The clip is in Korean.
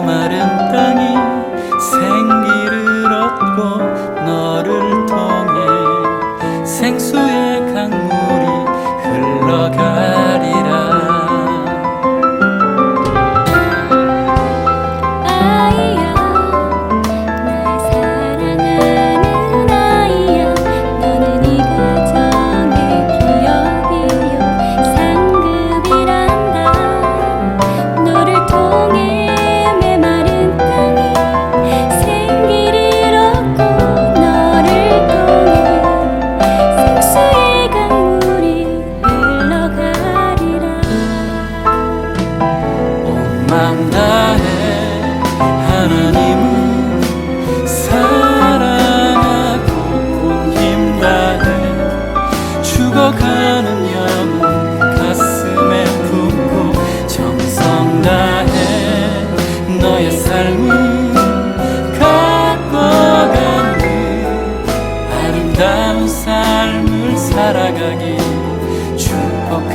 마른 땅이 생기를 얻고 너를 통해 생수의 강물이 흘러가 다해 하나님을 사랑하고 온힘 다해 죽어가는 영혼 가슴에 품고 정성 다해 너의 삶을 가꿔가는 아름다운 삶을 살아가길 축복합니다